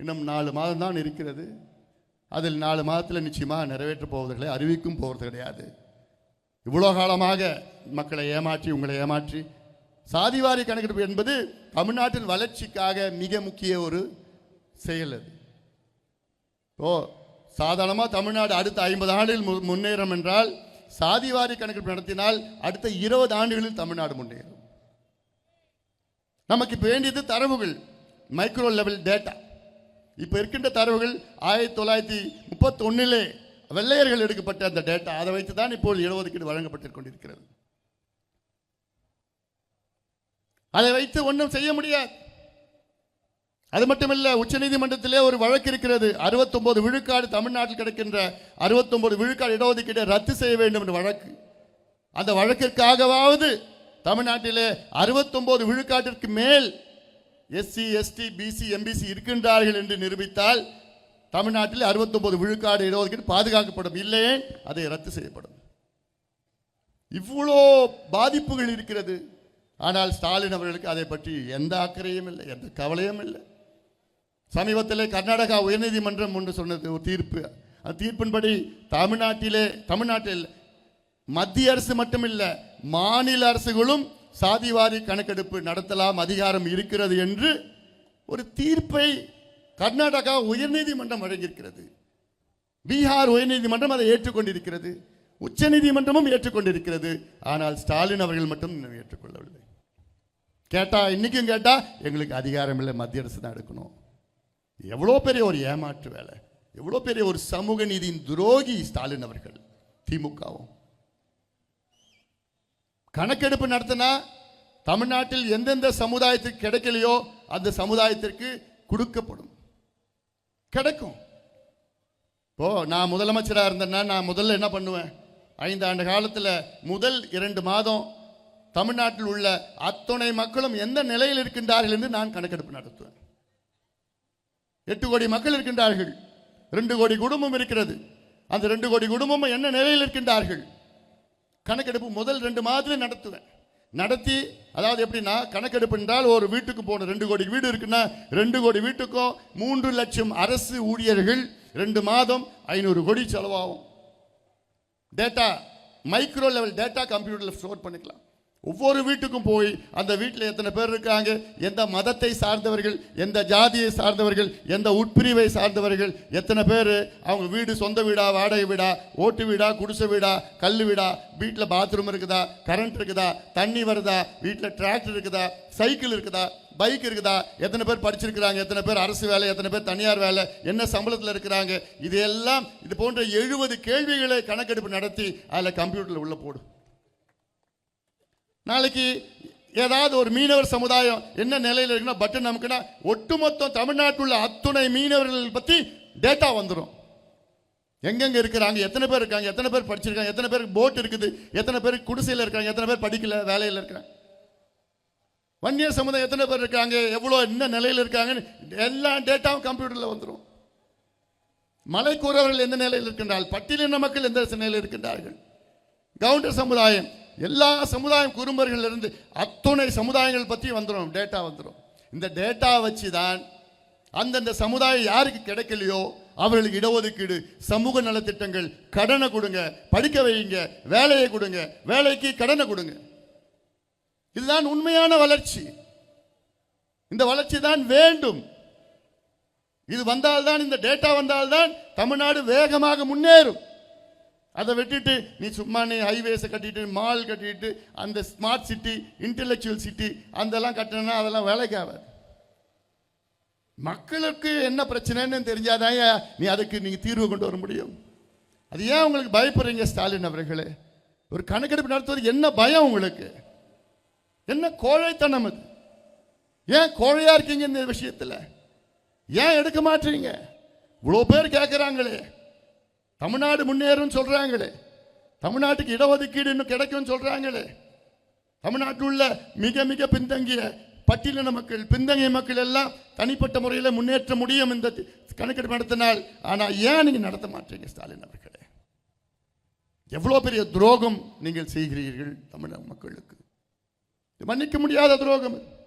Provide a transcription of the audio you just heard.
இன்னும் நாலு மாதம் தான் இருக்கிறது. அதில் நாலு மாதத்தில் நிச்சயமாக நிறைவேற்றப் போவதில்லை அறிவிக்கும் போவது கிடையாது. இவ்வளோ காலமாக மக்களை ஏமாற்றி உங்களை ஏமாற்றி சாதிவாரி கணக்கெடுப்பு என்பது தமிழ்நாட்டின் வளர்ச்சிக்காக மிக முக்கிய ஒரு செயல் அது. ஓ சாதாரணமாக தமிழ்நாடு அடுத்த ஐம்பது ஆண்டுகள் முன்னேறும் என்றால் சாதிவாரி கணக்கெடுப்பு நடத்தினால் அடுத்த இருபது ஆண்டுகளில் தமிழ்நாடு முன்னேறும். நமக்கு இப்போ வேண்டியது தரவுகள் மைக்ரோ லெவல் டேட்டா இப்போ இருக்கின்ற தரவுகள் ஆயிரத்தி தொள்ளாயிரத்தி முப்பத்தொன்னிலே வெள்ளையர்கள் எடுக்கப்பட்ட அந்த டேட்டா அதை வைத்து தான் இப்போது இடஒதுக்கீடு வழங்கப்பட்டு கொண்டிருக்கிறது. அதை வைத்து ஒன்றும் செய்ய முடியாது. அது மட்டுமல்ல உச்சநீதிமன்றத்திலே ஒரு வழக்கு இருக்கிறது. 69 விழுக்காடு தமிழ்நாட்டில் கிடைக்கின்ற 69 விழுக்காடு இடஒதுக்கீட்டை ரத்து செய்ய வேண்டும் என்ற வழக்கு. அந்த வழக்கிற்காகவாவது தமிழ்நாட்டிலே 69 விழுக்காட்டிற்கு மேல் எஸ்சி எஸ்டி பிசி எம்பிசி இருக்கின்றார்கள் என்று நிரூபித்தால் தமிழ்நாட்டில் 69 விழுக்காடு இடஒதுக்கீடு பாதுகாக்கப்படும் இல்லையே அதை ரத்து செய்யப்படும். இவ்வளோ பாதிப்புகள் இருக்கிறது. ஆனால் ஸ்டாலின் அவர்களுக்கு அதை பற்றி எந்த அக்கறையும் இல்லை எந்த கவலையும் இல்லை. சமீபத்தில் கர்நாடகா உயர்நீதிமன்றம் ஒன்று சொன்னது ஒரு தீர்ப்பு. அந்த தீர்ப்பின்படி தமிழ்நாட்டிலே தமிழ்நாட்டில் மத்திய அரசு மட்டுமில்ல மாநில அரசுகளும் சாதிவாரி கணக்கெடுப்பு நடத்தலாம் அதிகாரம் இருக்கிறது என்று ஒரு தீர்ப்பை கர்நாடகா உயர்நீதிமன்றம் வழங்கியிருக்கிறது. பீகார் உயர்நீதிமன்றம் அதை ஏற்றுக்கொண்டிருக்கிறது. உச்சநீதிமன்றமும் ஏற்றுக்கொண்டிருக்கிறது. ஆனால் ஸ்டாலின் அவர்கள் மட்டும் ஏற்றுக்கொள்ளவில்லை. கேட்டா இன்னைக்கும் கேட்டா எங்களுக்கு அதிகாரம் இல்லை மத்திய அரசு தான் எடுக்கணும். எவ்வளோ பெரிய ஒரு ஏமாற்று வேலை. எவ்வளோ பெரிய ஒரு சமூக நீதியின் துரோகி ஸ்டாலின் அவர்கள் திமுகவும். கணக்கெடுப்பு நடத்தினா தமிழ்நாட்டில் எந்தெந்த சமுதாயத்துக்கு கிடைக்கலையோ அந்த சமுதாயத்திற்கு கொடுக்கப்படும். கிடைக்கும். இப்போ நான் முதலமைச்சராக இருந்தேன்னா நான் முதல்ல என்ன பண்ணுவேன்? ஐந்து ஆண்டு காலத்தில் முதல் இரண்டு மாதம் தமிழ்நாட்டில் உள்ள அத்துணை மக்களும் எந்த நிலையில் இருக்கின்றார்கள் என்று நான் கணக்கெடுப்பு நடத்துவேன். எட்டு கோடி மக்கள் இருக்கின்றார்கள். ரெண்டு கோடி குடும்பம் இருக்கிறது. அந்த ரெண்டு கோடி குடும்பமும் என்ன நிலையில் இருக்கின்றார்கள்? கணக்கெடுப்பு முதல் ரெண்டு மாதத்துல நடத்துவேன். நடத்தி அதாவது எப்படின்னா கணக்கெடுப்பு என்றால் ஒரு வீட்டுக்கு போன ரெண்டு கோடி வீடு இருக்குன்னா ரெண்டு கோடி வீட்டுக்கும் மூன்று லட்சம் அரசு ஊழியர்கள் ரெண்டு மாதம் ஐநூறு கோடி செலவாகும். டேட்டா மைக்ரோ லெவல் டேட்டா கம்ப்யூட்டரில் ஸ்டோர் பண்ணிக்கலாம். ஒவ்வொரு வீட்டுக்கும் போய் அந்த வீட்டில் எத்தனை பேர் இருக்காங்க எந்த மதத்தை சார்ந்தவர்கள் எந்த ஜாதியை சார்ந்தவர்கள் எந்த உட்பிரிவை சார்ந்தவர்கள் எத்தனை பேர் அவங்க வீடு சொந்த வீடா வாடகை வீடா ஓட்டு வீடா குடிசை வீடா கல் வீடா வீட்டில் பாத்ரூம் இருக்குதா கரண்ட் இருக்குதா தண்ணி வருதா வீட்டில் டிராக்டர் இருக்குதா சைக்கிள் இருக்குதா பைக் இருக்குதா எத்தனை பேர் படிச்சிருக்கிறாங்க எத்தனை பேர் அரசு வேலை எத்தனை பேர் தனியார் வேலை என்ன சம்பளத்தில் இருக்கிறாங்க இது எல்லாம் இது போன்ற எழுபது கேள்விகளை கணக்கெடுப்பு நடத்தி அதில் கம்ப்யூட்டரில் உள்ளே போடும் நாளைக்கு ஏதாவது ஒரு மீனவர் சமுதாயம் என்ன நிலையில் இருக்குன்னா பட்டன் நமக்குன்னா ஒட்டுமொத்தம் தமிழ்நாட்டில் உள்ள அத்துணை மீனவர்கள் பற்றி டேட்டா வந்துடும் எங்கெங்க இருக்கிறாங்க எத்தனை பேர் இருக்காங்க எத்தனை பேர் படிச்சிருக்காங்க எத்தனை பேருக்கு போட் இருக்குது எத்தனை பேர் குடிசையில் இருக்காங்க எத்தனை பேர் படிக்கல வேலையில் இருக்காங்க வன்னியர் சமுதாயம் எத்தனை பேர் இருக்காங்க எவ்வளோ என்ன நிலையில் இருக்காங்கன்னு எல்லா டேட்டாவும் கம்ப்யூட்டரில் வந்துடும் மலைக்கூறவர்கள் எந்த நிலையில் இருக்கின்றார்கள்? பட்டியலின மக்கள் எந்த நிலையில் இருக்கின்றார்கள்? கவுண்டர் சமுதாயம் எல்லா சமுதாயம் குறும்பர்கள் இருந்து அத்துணை சமுதாயங்கள் பற்றி வந்துடும் டேட்டா வந்துடும் இந்த டேட்டா வச்சு தான் அந்தந்த சமுதாயம் யாருக்கு கிடைக்கலையோ அவர்களுக்கு இடஒதுக்கீடு சமூக நலத்திட்டங்கள் கடனை கொடுங்க படிக்க வைங்க வேலையை கொடுங்க வேலைக்கு கடனை கொடுங்க. இதுதான் உண்மையான வளர்ச்சி. இந்த வளர்ச்சி தான் வேண்டும். இது வந்தால்தான் இந்த டேட்டா வந்தால்தான் தமிழ்நாடு வேகமாக முன்னேறும். அதை விட்டுட்டு நீ சும்மா நீ ஹைவேஸை கட்டிட்டு மால் கட்டிட்டு அந்த ஸ்மார்ட் சிட்டி இன்டெலெக்சுவல் சிட்டி அதெல்லாம் கட்டணும்னா அதெல்லாம் வேலைக்கு ஆகாது. மக்களுக்கு என்ன பிரச்சனைன்னு தெரிஞ்சாதான் நீ அதுக்கு நீங்கள் தீர்வு கொண்டு வர முடியும்? அது ஏன் உங்களுக்கு பயப்படுறீங்க ஸ்டாலின் அவர்களே? ஒரு கணக்கெடுப்பு நடத்துவது என்ன பயம் உங்களுக்கு? என்ன கோழைத்தனம் அது? ஏன் கோழையா இருக்கீங்க இந்த விஷயத்தில்? ஏன் எடுக்க மாட்டீங்க? இவ்வளோ பேர் கேட்குறாங்களே தமிழ்நாடு முன்னேறும் சொல்கிறாங்களே தமிழ்நாட்டுக்கு இடஒதுக்கீடு இன்னும் கிடைக்கும்னு சொல்கிறாங்களே தமிழ்நாட்டில் உள்ள மிக மிக பின்தங்கிய பட்டியலின மக்கள் பின்தங்கிய மக்கள் எல்லாம் தனிப்பட்ட முறையில் முன்னேற்ற முடியும் இந்த கணக்கெடுப்பு நடத்தினால் ஆனால் ஏன் நீங்கள் நடத்த மாட்டீங்க ஸ்டாலின் அவர்களே? எவ்வளோ பெரிய துரோகம் நீங்கள் செய்கிறீர்கள் தமிழக மக்களுக்கு. மன்னிக்க முடியாத துரோகம். இது.